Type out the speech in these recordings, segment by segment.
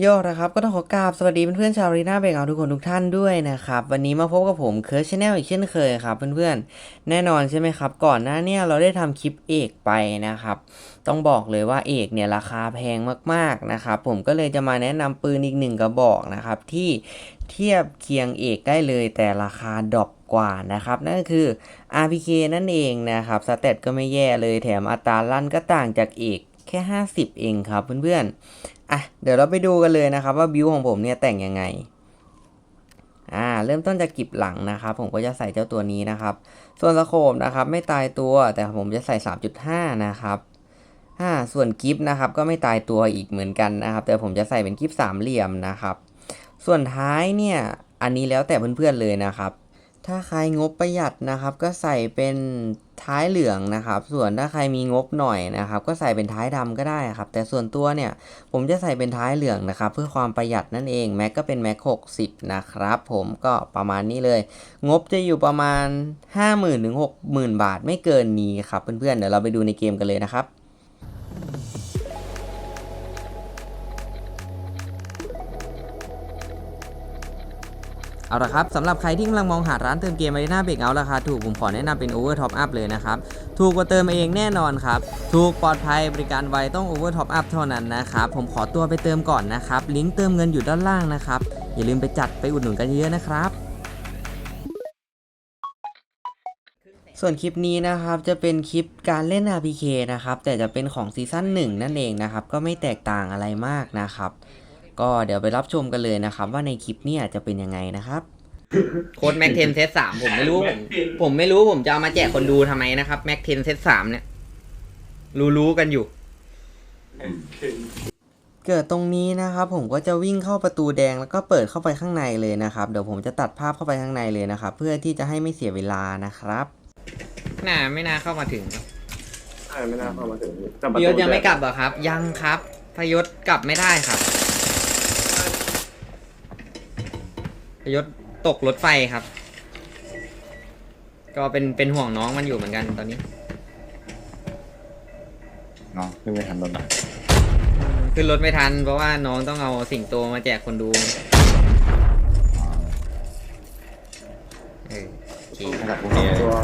โยนะครับก็ต้องขอกราบสวัสดีเพื่อนๆชาวรีน่าเบงเอาทุกคนทุกท่านด้วยนะครับวันนี้มาพบกับผมเคิร์ชชาแนลอีกเช่นเคยครับเพื่อนๆแน่นอนใช่ไหมครับ ก่อนหน้าเนี่ยเราได้ทำคลิปเอกไปนะครับ ต้องบอกเลยว่าเอกเนี่ยราคาแพงมากๆนะครับผมก็เลยจะมาแนะนำปืนอีกหนึ่งกระบอกนะครับที่เทียบเคียงเอกได้เลยแต่ราคาดรอปกว่านะครับนั่นก็คือ RPK นั่นเองนะครับสเตตก็ไม่แย่เลยแถมอัตราลั่นก็ต่างจากเอก แค่ 50 เองครับเพื่อนๆอะเดี๋ยวเราไปดูกันเลยนะครับ ว่าบิวของผมเนี่ยแต่งยังไงอ่าเริ่มต้นจากกิบหลังนะครับ ผมก็จะใส่เจ้าตัวนี้นะครับ ส่วนสโคปนะครับไม่ตายตัวแต่ผมจะใส่ 3.5 นะครับอ่าส่วนกิฟนะครับก็ไม่ตายตัวอีกเหมือนกันนะครับ แต่ผมจะใส่เป็นกิฟสามเหลี่ยมนะครับ ส่วนท้ายเนี่ยอันนี้แล้วแต่เพื่อนๆเลยนะครับ ถ้าใครงบประหยัดนะครับ ก็ใส่เป็นท้ายเหลืองนะครับ ส่วนถ้าใครมีงบหน่อยนะครับ ก็ใส่เป็นท้ายดำก็ได้ครับ แต่ส่วนตัวเนี่ยผมจะใส่เป็นท้ายเหลืองนะครับ เพื่อความประหยัดนั่นเองแม็กก็เป็นแม็ก60นะครับ ผมก็ประมาณนี้เลย งบจะอยู่ประมาณ 50,000ถึง60,000บาทไม่เกินนี้ครับเพื่อนๆเดี๋ยวเราไปดูในเกมกันเลยนะครับ เอาละครับสำหรับใครที่กำลังมองหาร้านเติมเกม Arena Breakout ราคาถูกผมขอแนะนำเป็น Over Top Up เลยนะครับ ถูกกว่าเติมเองแน่นอนครับ ถูกปลอดภัยบริการไวต้อง Over Top Up เท่านั้นนะครับผมขอตัวไปเติมก่อนนะครับ ลิงก์เติมเงินอยู่ด้านล่างนะครับ อย่าลืมไปจัดไปอุดหนุนกันเยอะนะครับส่วนคลิปนี้นะครับจะเป็นคลิปการเล่น RPK นะครับแต่จะเป็นของซีซั่น1นั่นเองนะครับก็ไม่แตกต่างอะไรมากนะครับ ก็เดี๋ยวไปรับชมกันเลยนะครับ ว่าในคลิปเนี่ยจะเป็นยังไงนะครับ โค้ดแม็กเทนเซตสามผมไม่รู้ผมผมไม่รู้ผมจะเอามาแจกคนดูทำไมนะครับแม็กเทนเซตสามเนี่ย รู้รู้ๆกันอยู่ เกิดตรงนี้นะครับผมก็จะวิ่งเข้าประตูแดงแล้วก็เปิดเข้าไปข้างในเลยนะครับเดี๋ยวผมจะตัดภาพเข้าไปข้างในเลยนะครับ เพื่อที่จะให้ไม่เสียเวลานะครับ น่าไม่น่าเข้ามาถึงใช่ไม่น่าเข้ามาถึงพยศยังไม่กลับเหรอครับ ยังครับพยศกลับไม่ได้ครับ ยศตกรถไฟครับ ก็เป็นเป็นห่วงน้องมันอยู่เหมือนกันตอนนี้เนาะขึ้นไม่ทันรถหนักขึ้นรถไม่ทัน เพราะว่าน้องต้องเอาสิ่งโตมาแจกคนดูเออโอเคระดับพวกนี้ตัว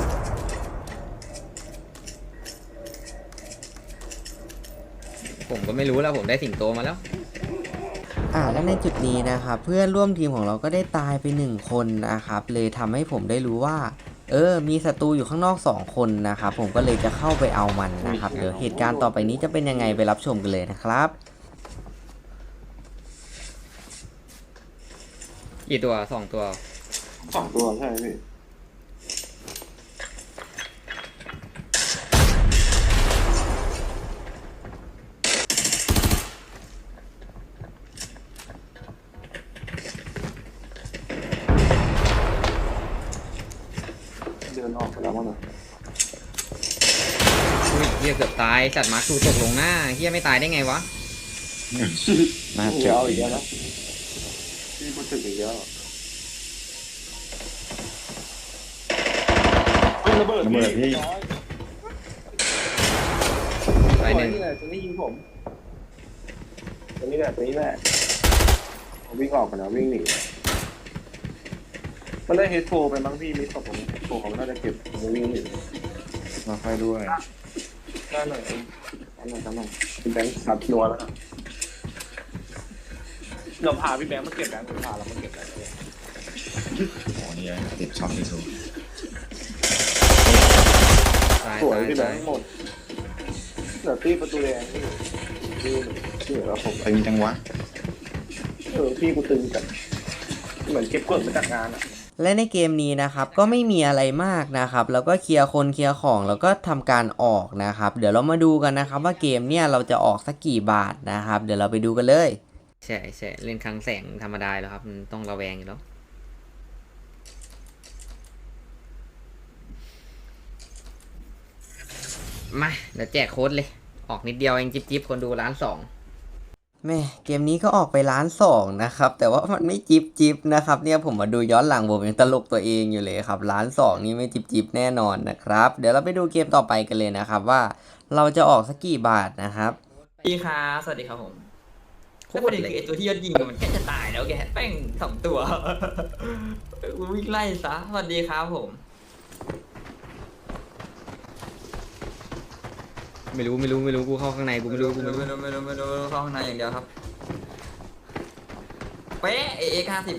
ผมก็ไม่รู้แล้วผมได้สิ่งโตมาแล้ว อ่าแล้วในจุดนี้นะครับเพื่อนร่วมทีมของเราก็ได้ตายไปหนึ่งคนนะครับ เลยทำให้ผมได้รู้ว่า เออ มีศัตรูอยู่ข้างนอกสองคนนะครับผมก็เลยจะเข้าไปเอามันนะครับ เดี๋ยวเหตุการณ์ต่อไปนี้จะเป็นยังไงไปรับชมกันเลยนะครับ กี่ตัวสองตัว สองตัวใช่พี่ เดินออกไปแล้วมั้งนะอุ้ยเฮียเกือบตายจัดมาร์คทูตกลงหน้าเฮียไม่ตายได้ไงวะน่าเจ๋ออีกแล้วนะพี่พูดถึงอีกแล้วเฮ้ยระเบิดระเบิดพี่ ไปหนึ่งนี่แหละตัวนี้ยิงผมตัวนี้แหละตัวนี้แหละผมวิ่งออกไปแล้ววิ่งหนี มันได้เฮดโฟไปมั้งพี่มิสกับผมเฮดโฟเขาน่าจะเก็บผมวิ่งหนีมาค่อยด้วยได้หน่อยได้หน่อยได้หน่อยพี่แบงค์สับนัวแล้วนะเราพาพี่แบงค์มาเก็บแบงค์พาเรามาเก็บแบงค์เลยโอ้นี่ติดช็อตที่สุดตายสวยตายพี่แบตางยค์หมดเหลือตีประตูแดงนี่นี่ที่เหลือผมตึงจังวะเออพี่กูตึงกันเหมือนเก็บกดมาจากงานอะ และในเกมนี้นะครับก็ไม่มีอะไรมากนะครับ แล้วก็เคลียร์คนเคลียร์ของแล้วก็ทำการออกนะครับ เดี๋ยวเรามาดูกันนะครับ ว่าเกมเนี่ยเราจะออกสักกี่บาทนะครับ เดี๋ยวเราไปดูกันเลยใช่ใช่เล่นครั้งแสงธรรมดาแล้วครับต้องระแวงอยู่แล้วมาเดี๋ยวแจกโค้ดเลย ออกนิดเดียวเองจิ๊บจิบคนดูล้านสอง แม่เกมนี้ก็ออกไปล้านสองนะครับ แต่ว่ามันไม่จิบจิบนะครับ เนี่ยผมมาดูย้อนหลังผมยังตลกตัวเองอยู่เลยครับล้านสองนี่ไม่จิบจิบแน่นอนนะครับ เดี๋ยวเราไปดูเกมต่อไปกันเลยนะครับ ว่าเราจะออกสักกี่บาทนะครับสวัสดีครับสวัสดีครับผมแล้วประเด็นคือไอตัวที่ยอดยิงอะมันแค่จะตายแล้วแกแป้งสองตัวกูวิ่งไล่ซะสวัสดีครับผม ไม่รู้ไม่รู้ไม่รู้กูเข้าข้างในกูไม่รู้กูไม่ไม่รู้รู้ไม่รู้ไม่รู้ไม่รู้เข้าข้างในอย่างเดียวครับเป๊ะเอ็กห้าสิบ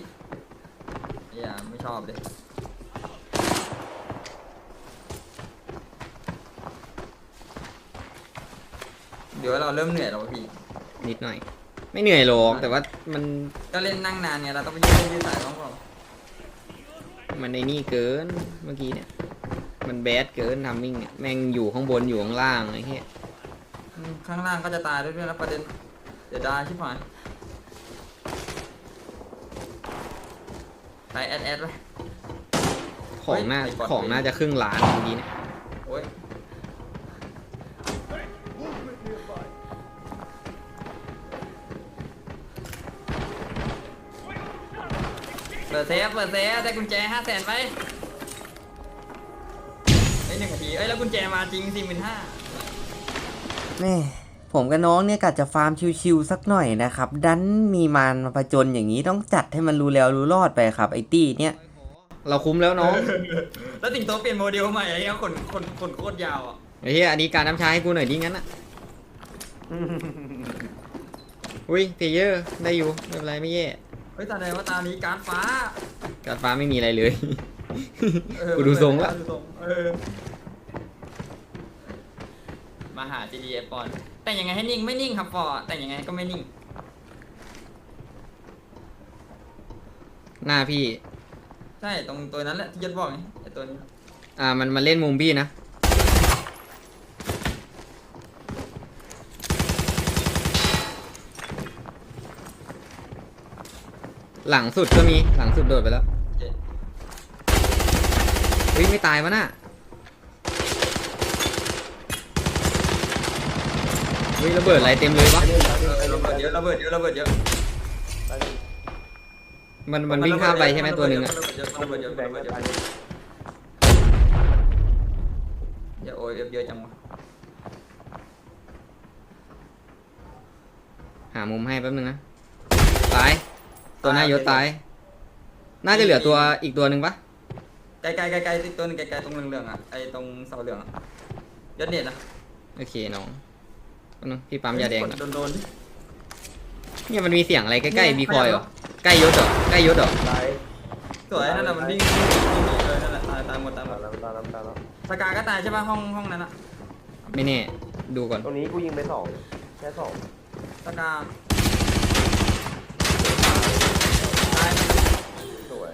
อย่าไม่ชอบเลยเดี๋ยวเราเริ่มเหนื่อยแล้ววะพี่ นิดหน่อย ไม่เหนื่อยหรอกแต่ว่ามันก็เล่นนั่งนานไงเราต้องไปยืดเส้นยืดสายต้องก่อนมันในนี่เกินเมื่อกี้เนี่ย มันแบดเกินทามมิ่งเนี่ยแม่งอยู่ข้างบนอยู่ข้างล่างไอ้เหี้ยอืมข้างล่างก็จะตายด้วยนะประเด็นเดี๋ยวได้ชิบหายไปแอดแอดไป ของน่าเฮ้ยไอ้บอท ของน่าจะครึ่งล้านเมื่อกี้เนี่ยโอ้ยเปิดเซฟเปิดเซฟได้กุญแจห้าแสนไป ไอ้ยหนึ่งนาที เอ้ยแล้วกุญแจมาจริงสี่หมื่นห้าแม่ผมกับน้องเนี่ยกะจะฟาร์มชิวๆสักหน่อยนะครับ ดันมีมารมาผจญอย่างนี้ต้องจัดให้มันรู้แล้วรู้รอดไปครับไอ้ตี้เนี่ย เราคุ้มแล้วน้องแล้วสิงโตเปลี่ยนโมเดลใหม่ไอ้เหี้ยขนขนขนโคตรยาวอะไอ้เหี้ยอันนี้การน้ำชาให้กูหน่อยดิงั้นอะอุ้ยเพลเยอร์ได้อยู่ไม่เป็นไรไม่แย่เฮ้ยแสดงว่าตานี้การดฟ้า การฟ้าไม่มีอะไรเลยเออ กูดูทรงละ ดูทรงเออมาหา g d f ปอนแต่งยังไงให้นิ่งไม่นิ่งครับฟอร์แต่งยังไงก็ไม่นิ่ง หน้าพี่ ใช่ตรงตัวนั้นแหละที่ยศบอกไงไอตัวนี้ อ่า มันมันเล่นมุมพี่นะ หลังสุดก็มี หลังสุดโดดไปแล้ว เจ๊เฮ้ยไม่ตายวะน่ะเฮ้ยระเบิดอะไรเต็มเลยวะเออระเบิดเยอะระเบิดเยอะระเบิดเยอะมันมันวิ่งข้ามไปใช่ไหมตัวหนึ่งอะระเบิดเยอะระเบิดเยอะแบระงเบิดค์เยจะอะตายอย่าโอยเอฟเยอะจังวะหามุมให้แป๊บนึงนะตายตัวหน้ายศตาย น่าจะเหลือตัวอีกตัวหนึ่งปะ ไกลไกลไกลติดตัวหนึงไกลไกลตรงเหลืองๆอะไอตรงเสาเหลืองอะยศเน็ตนะโอเคน้องแป๊บนึงพี่ปั๊มยาแดงก่อนโดนโดนๆ เนี่ยมันมีเสียงอะไรใกล้ๆบีคอยเหรอใกล้ยศเหรอใกล้ยศเหรอตายสวยนั่นแหละมันวิ่งวิ่งหนีเลยนั่นแหละตายตายหมดตายหมตายแล้วตายแล้วตายแล้วสกาก็ตายใช่ป่ะห้องห้องนั้นอะไม่แน่ดูก่อนตรงนี้กูยิงไปสองแค่สองสกาตายสวย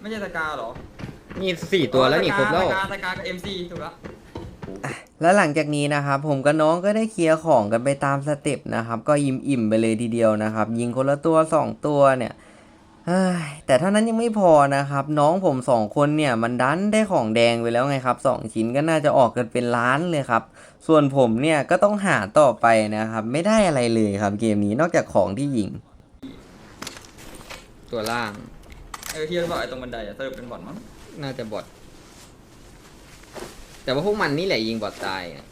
ไม่ใช่สกาเหรอ นี่สี่ตัวแล้วนี่ครบแล้วสกาสกากับเอ็มซีถูกแล้วแล้วหลังจากนี้นะครับผมกับน้องก็ได้เคลียร์ของกันไปตามสเต็ปนะครับก็อิ่มอิ่มๆไปเลยทีเดียวนะครับ ยิงคนละตัว2ตัวเนี่ยเฮ้ยแต่เท่านั้นยังไม่พอนะครับ น้องผมสองคนเนี่ยมันดันได้ของแดงไปแล้วไงครับสองชิ้นก็น่าจะออกกันเป็นล้านเลยครับ ส่วนผมเนี่ยก็ต้องหาต่อไปนะครับ ไม่ได้อะไรเลยครับเกมนี้นอกจากของที่ยิง ตัวล่าง เออที่เราบอกไอ้ตรงบันไดอะสรุปเป็นบอทมั้ง น่าจะบอทแต่ว่าพวกมันนี่แหละยิงบอทตายอะ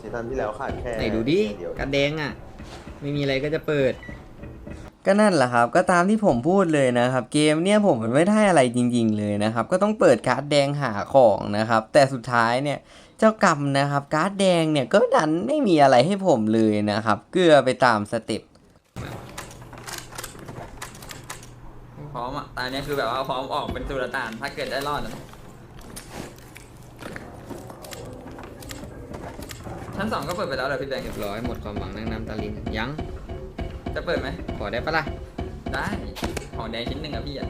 ซีซั่นที่แล้วขาดแค่ไหนดูดิเดียวกันแดงอะ ไม่มีอะไรก็จะเปิด ก็นั่นแหละครับ ก็ตามที่ผมพูดเลยนะครับ เกมเนี่ยผมมันไม่ได้อะไรจริง ๆ เลยนะครับ ก็ต้องเปิดการ์ดแดงหาของนะครับ แต่สุดท้ายเนี่ยเจ้ากรรมนะครับ การ์ดแดงเนี่ยก็ดันไม่มีอะไรให้ผมเลยนะครับ เกลือไปตามสเต็ป พร้อมอะตายเนี่ยคือแบบว่าพร้อมออกเป็นสุลต่านถ้าเกิดได้รอดนะชั้นสองก็เปิดไปแล้วเหรอพี่แบงค์เรียบร้อยหมดความหวังนั่งน้ำตาลินยังจะเปิดไหมขอได้ปะล่ะได้ของแดงชิ้นหนึ่งอะพี่อะ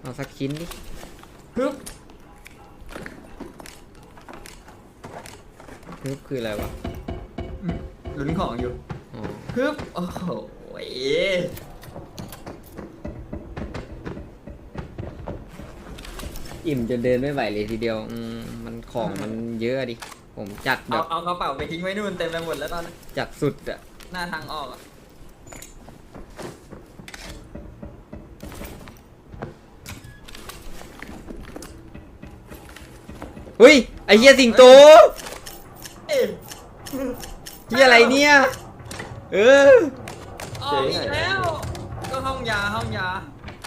เอาสักชิ้นดิฮึบฮึบคืออะไรวะลุ้นของอยู่อ๋อฮึบโอ้โห อิ่มจนเดินไม่ไหวเลยทีเดียวอืมมันของมันเยอะดิ ผมจัดแบเอาบเอากระเป๋าไปทิ้งไว้นู่นเต็มไปหมดแล้วตอนนี้จัดสุดอะหน้าทางออกอะเฮ้ยไอเฮียสิงโตเอ๊ะที่อะไรเนี่ย เอออ๋ออีกแล้ว ก็ห้องยาห้องยา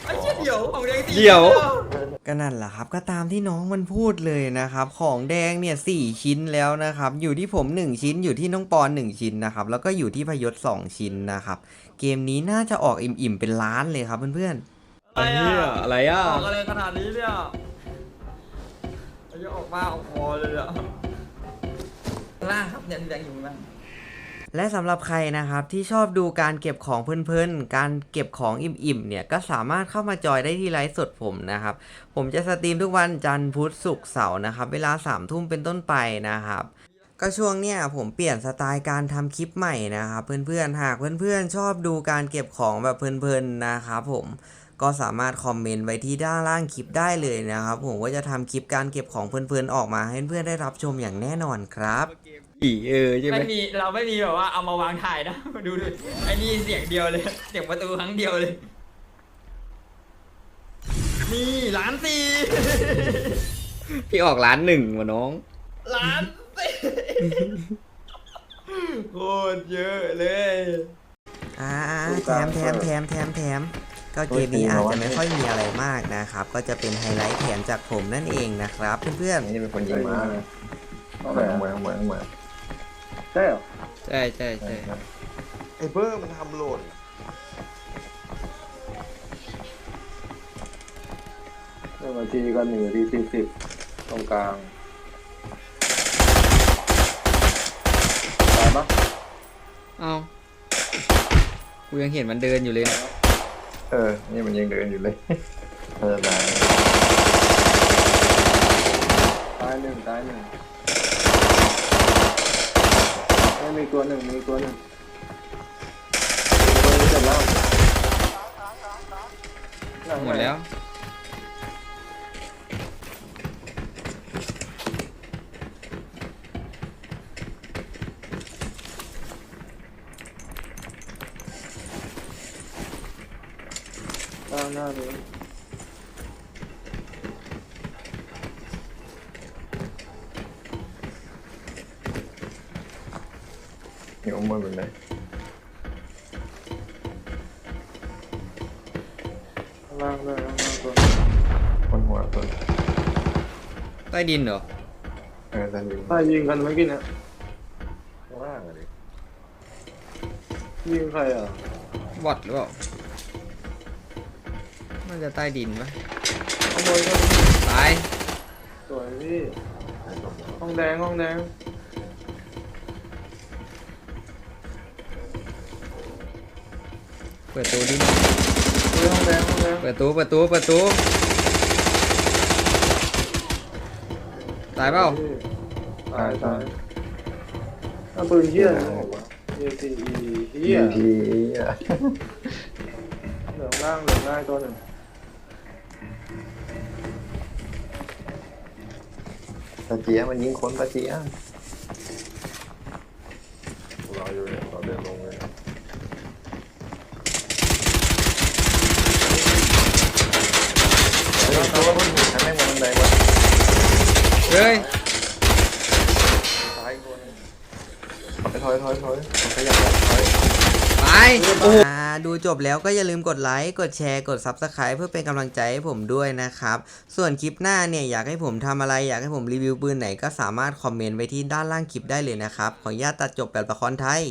ไอ้เชี่ยเดี๋ยวของแดงสี่เดี๋ยวชิ้นแล้ก็นั่นแหละครับก็ตามที่น้องมันพูดเลยนะครับ ของแดงเนี่ยสี่ชิ้นแล้วนะครับ อยู่ที่ผม 1 ชิ้นอยู่ที่น้องปอน1ชิ้นนะครับ แล้วก็อยู่ที่พยศ2ชิ้นนะครับ เกมนี้น่าจะออกอิ่มๆเป็นล้านเลยครับเพื่อนๆอะไรอะอะไรอะ ออกอะไรขนาดนี้เนี่ยไอ้เหี้ยออกมาออกคอเลยอะล่างครับเนี่ยแดงอยู่ข้างล่าง และสำหรับใครนะครับที่ชอบดูการเก็บของเพลินๆ การเก็บของอิ่มๆ เนี่ยก็สามารถเข้ามาจอยได้ที่ไลฟ์สดผมนะครับ ผมจะสตรีมทุกวันจันทร์พุธศุกร์เสาร์นะครับ เวลา3ามทุ่มเป็นต้นไปนะครับ ก็ช่วงเนี้ยผมเปลี่ยนสไตล์การทำคลิปใหม่นะครับเพื่อนๆ หากเพื่อนๆ ชอบดูการเก็บของแบบเพลินๆ นะครับผมก็สามารถคอมเมนต์ไว้ที่ด้านล่างคลิปได้เลยนะครับ ผมก็จะทำคลิปการเก็บของเพลินๆ ออกมาให้เพื่อนๆ ได้รับชมอย่างแน่นอนครับ อีเออใช่ไหมไม่มีเราไม่มีแบบว่าเอามาวางถ่ายนะดูดูไอ้นี่เสียงเดียวเลย เสียงประตูครั้งเดียวเลย นี่ล้านสี่พี่ออกร้านหนึ่งวะน้องล้านสี่โคตรเยอะเลยอ่าแถมแถมแถมแถมแถมก็เกมนี้อาจจะไม่ค่อยมีอะไรมากนะครับ ก็จะเป็นไฮไลท์แถมจากผมนั่นเองนะครับ เพื่อนนี่เป็นคนยิงมาเอาเหไหนมือนเหมือนเหมือนเหมือน ใช่เหรอๆใช่ใช่ใช่ไอ้เบอร์มันทำหล่นหนึ่งนาทีก็หนึ่งนาทีสี่สิบตรงกลางตายปะเอากูยังเห็นมันเดินอยู่เลยเออ นี่มันยังเดินอยู่เลยเออได้ตายหนึ่งตายหนึ่งไม่มีตัวหนึ่งมีตัวหนึ่งตัวนี้เสร็จแล้วหมดแล้ว หน้าหน้านี้เดี๋ย วมือเป็นไรข้างล่างด้วยข้างล่างตัวคนหัวคนใต้ดินเหรอ เออแต่ยิงถ้ายิงกันเมื่อกี้เนี่ยข้างล่างอะดิยิงใครอะบอทหรือเปล่าน่าจะใต้ดินปะขโมยกันตาย สวยพี่ ห้องแดงห้องแดง เปิดตูดิเฮ้ยห้องแดงห้องแดงเปิดตูเปิดตูเปิดตูตายเปล่าตายตายถ้าปืนเหี้ยนะผมว่าเอทีเหี้ยทีอะเหลืองล่างเหลืองล่างตัวหนึ่งตาเจียมันยิงคนตาเจียเราอยู่เนี่ยเราเดินลงเลยเฮ้ยตัวคนหัวฉันไม่มองแดงวะ เฮ้ยซ้ายคนถอยถอยถอยถอยขยับถอยตายโอ้อ่าดูจบแล้วก็อย่าลืมกดไลค์ กดแชร์ กด Subscribe เพื่อเป็นกำลังใจให้ผมด้วยนะครับ ส่วนคลิปหน้าเนี่ยอยากให้ผมทำอะไรอยากให้ผมรีวิวปืนไหนก็สามารถคอมเมนต์ไว้ที่ด้านล่างคลิปได้เลยนะครับ ขออนุญาตตัดจบแบบละครไทย